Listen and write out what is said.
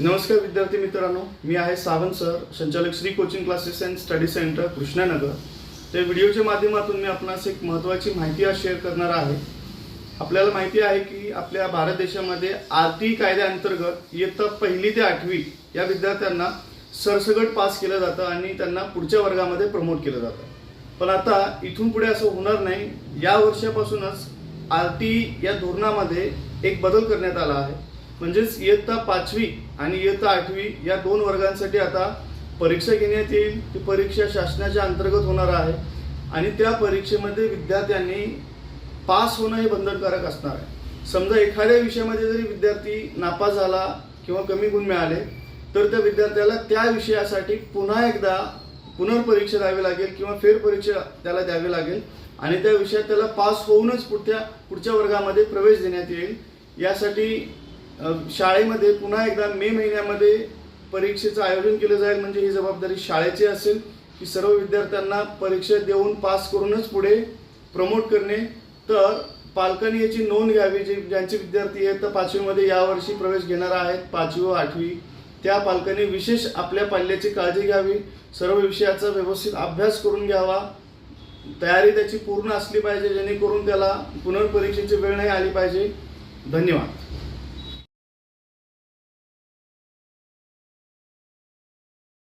नमस्कार विद्यार्थी मित्रांनो मी आहे सावंत सर संचालक Shri coaching classes and study centre Krishnanagar. त्या व्हिडिओच्या माध्यमातून मी आपणास एक महत्त्वाची माहिती आज शेअर करणार आहे. आपल्याला माहिती आहे की आपल्या भारत देशामध्ये आर टी कायद्याअंतर्गत इयत्ता पहिली ते आठवी या विद्यार्थ्यांना सरसगट पास केलं जातं आणि त्यांना पुढच्या वर्गामध्ये प्रमोट केलं जातं. पण आता इथून पुढे असं होणार नाही. या वर्षापासूनच आर टी या धोरणामध्ये एक बदल करण्यात आला आहे. म्हणजेच इयत्ता पाचवी आणि इयत्ता आठवी या दोन वर्गांसाठी आता परीक्षा घेण्यात येईल. ती परीक्षा शासनाच्या अंतर्गत होणार आहे. आणि त्या परीक्षेमध्ये विद्यार्थ्यांनी पास होणं हे बंधनकारक असणार आहे. समजा एखाद्या विषयामध्ये जरी विद्यार्थी नापास झाला किंवा कमी गुण मिळाले तर त्या विद्यार्थ्याला त्या विषयासाठी पुन्हा एकदा पुनर्परीक्षा द्यावी लागेल किंवा फेरपरीक्षा त्याला द्यावी लागेल आणि त्या विषयात त्याला पास होऊनच पुढच्या पुढच्या वर्गामध्ये प्रवेश देण्यात येईल. यासाठी शाळेमध्ये पुन्हा एकदा मे महिन्यामध्ये परीक्षेचं आयोजन केलं जाईल म्हणजे ही जबाबदारी शाळेची असेल की सर्व विद्यार्थ्यांना परीक्षा देऊन पास करूनच पुढे प्रमोट करणे. तर पालकांनी याची नोंद घ्यावी जे ज्यांचे विद्यार्थी आहेत तर पाचवीमध्ये यावर्षी प्रवेश घेणार आहेत पाचवी व आठवी. त्या पालकांनी विशेष आपल्या पाल्याची काळजी घ्यावी सर्व विषयाचा व्यवस्थित अभ्यास करून घ्यावा. तयारी त्याची पूर्ण असली पाहिजे जेणेकरून त्याला पुनर्परीक्षेची वेळ नाही आली पाहिजे. धन्यवाद.